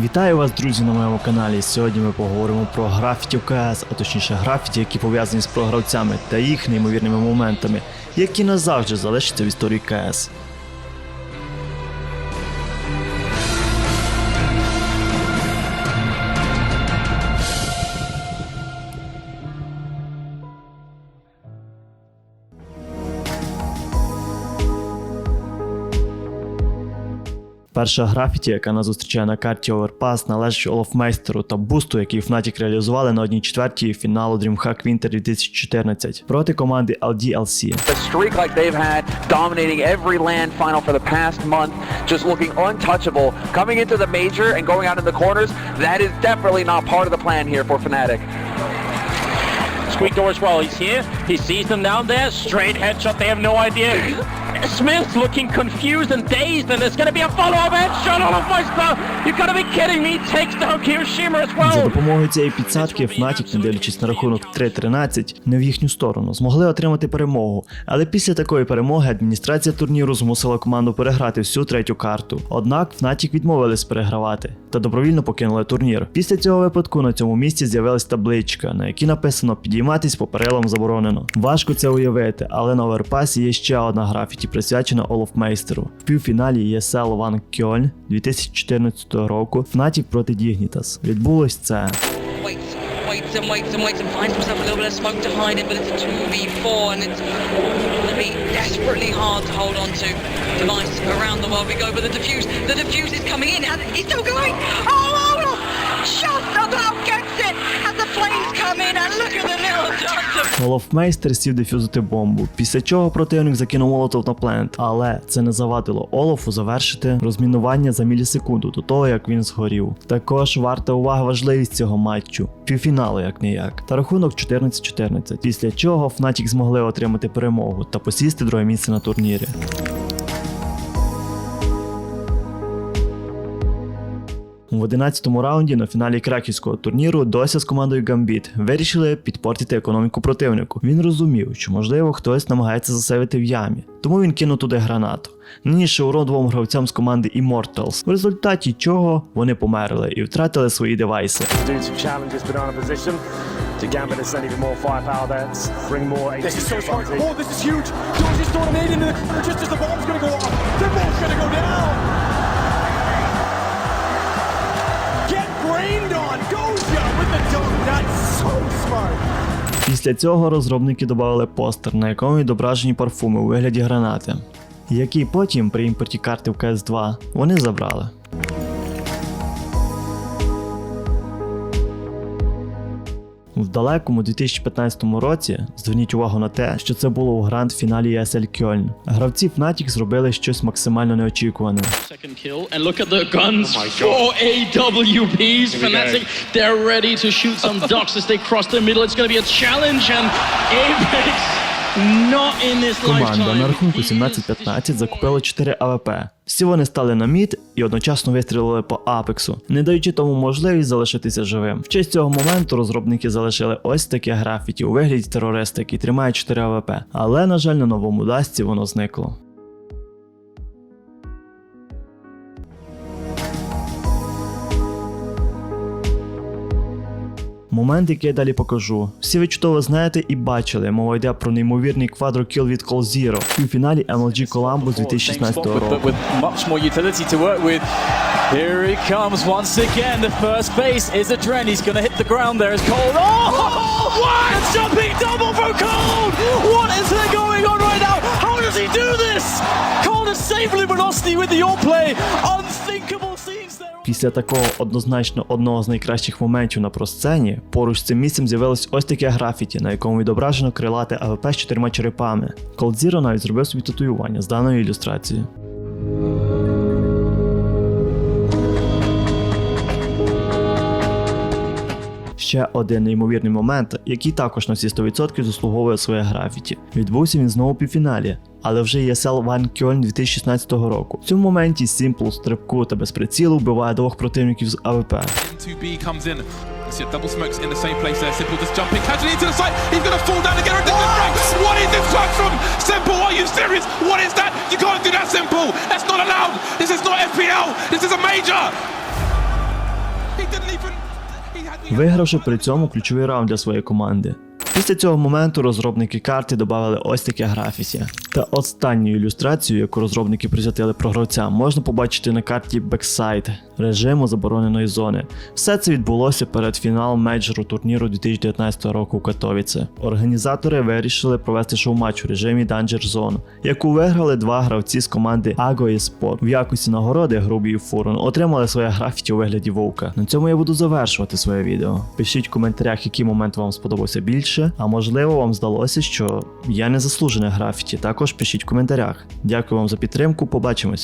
Вітаю вас, друзі, на моєму каналі. Сьогодні ми поговоримо про графіті КС, а точніше графіті, які пов'язані з програвцями та їх неймовірними моментами, які назавжди залишаться в історії КС. Перша графіті, яка нас зустрічає на карті Overpass, належить Олофмейстеру та бусту, який Fnatic реалізували на одній четвертій фіналу DreamHack Winter 2014 проти команди LDLC. a streak like they've had, dominating every land final for the past month, just looking untouchable. Coming into the major and going out in the corners, that is definitely not part of the plan here for Fnatic. Squeak door as well. He's here. He sees them down there. Straight headshot. They have no idea. Smith looking confused and dazed, and there's going to be a follow-up headshot on a Meister. You got to be kidding me. Takes down Kirishima as За допомогою цієї підсадки Fnatic, не дивлячись на рахунок 3-13, не в їхню сторону, змогли отримати перемогу. Але після такої перемоги адміністрація турніру змусила команду переграти всю третю карту. Однак Fnatic відмовились перегравати та добровільно покинули турнір. Після цього випадку на цьому місці з'явилась табличка, на якій написано підійматись по перилам заборонено. Важко це уявити, але на оверпасі є ще одна графіті, присвячена Олофмейстеру. В півфіналі ESL One Кьольн 2014 року Fnatic проти Dignitas. Відбулось це. waits, waits and waits and waits and finds himself a little bit of smoke to hide in, but it's a 2v4 and it's going to be desperately hard to hold on to. Device around the world we go, but the diffuse, the diffuse is coming in. Has- He's still going. Oh, Olaf! Just about dot. Сів дефюзити бомбу, після чого противник закинув молотов на плент, але це не завадило Олафу завершити розмінування за мілісекунду до того, як він згорів. Також варта увага важливість цього матчу, півфіналу як не як, та рахунок 14-14, після чого Фнатік змогли отримати перемогу та посісти друге місце на турнірі. В 11-му раунді на фіналі краківського турніру Дося з командою Гамбіт вирішили підпортити економіку противнику. Він розумів, що можливо хтось намагається засейвити в ямі, тому він кинув туди гранату. Наніше урон двом гравцям з команди Immortals, в результаті чого вони померли і втратили свої девайси. To Gambit to send even more firepower there. Bring more This is so smart. Oh, this is huge. George is throwing into the just as the bomb's gonna go Після цього розробники додали постер, на якому відображені парфуми у вигляді гранати, які потім при імпорті карти в CS2 вони забрали. Далекому 2015 році зверніть увагу на те, що це було у гранд-фіналі ESL Кьольн. Гравці Fnatic зробили щось максимально неочікуване. They're ready to shoot some ducks as they cross the middle. It's going to be a challenge, and Apex Команда на рахунку 17-15 закупила 4 АВП. Всі вони стали на мід і одночасно вистрілили по Апексу, не даючи тому можливість залишитися живим. В честь цього моменту розробники залишили ось таке графіті у вигляді терориста, який тримає 4 АВП. Але, на жаль, на новому дасці воно зникло. Момент, який я далі покажу. Всі ви чудово знаєте і бачили. Мова йде про неймовірний квадрокіл від Call Zero в півфіналі MLG Columbus 2016 But року. with much more utility to work with. Here he comes once again. The first base is a Dren. He's going to hit the ground there as Cold. Oh, what? A jumping double from Cold. What is there going on right now? How does he do this? Cold has saved Luminosity with the all play. Unthinkable scenes there. Після такого однозначно одного з найкращих моментів на просцені, поруч з цим місцем з'явилось ось таке графіті, на якому відображено крилате АВП з чотирма черепами. Zero навіть зробив собі татуювання з даною ілюстрацією. Ще один неймовірний момент, який також на всі 100% заслуговує своє графіті. Відбувся він знову у півфіналі, але вже ESL One Кьольн 2016 року. В цьому моменті Сімпл стрибку та без прицілу вбиває двох противників з АВП. 2B comes in. You see double smokes in the same place there. Simple just jumping casually into the side. He's going to fall down and get a ridiculous break. What is this touch from Simple? Are you serious? What is that? You can't do that, Simple. That's not allowed. This is not FPL. This is a major. didn't even. He had. вигравши при цьому ключовий раунд для своєї команди. Після цього моменту розробники карти додали ось таке графіті. Та останню ілюстрацію, яку розробники присвятили програвцям, можна побачити на карті Backside режиму забороненої зони. Все це відбулося перед фінал мейджору турніру 2019 року у Катовіце. Організатори вирішили провести шоу-матч у режимі Danger Zone, яку виграли два гравці з команди Ago Sport. В якості нагороди Грубі Фурон отримали своє графіті у вигляді вовка. На цьому я буду завершувати своє відео. Пишіть в коментарях, який момент вам сподобався більше, а можливо вам здалося, що я не заслужене графіті. Також пишіть в коментарях. Дякую вам за підтримку. Побачимось.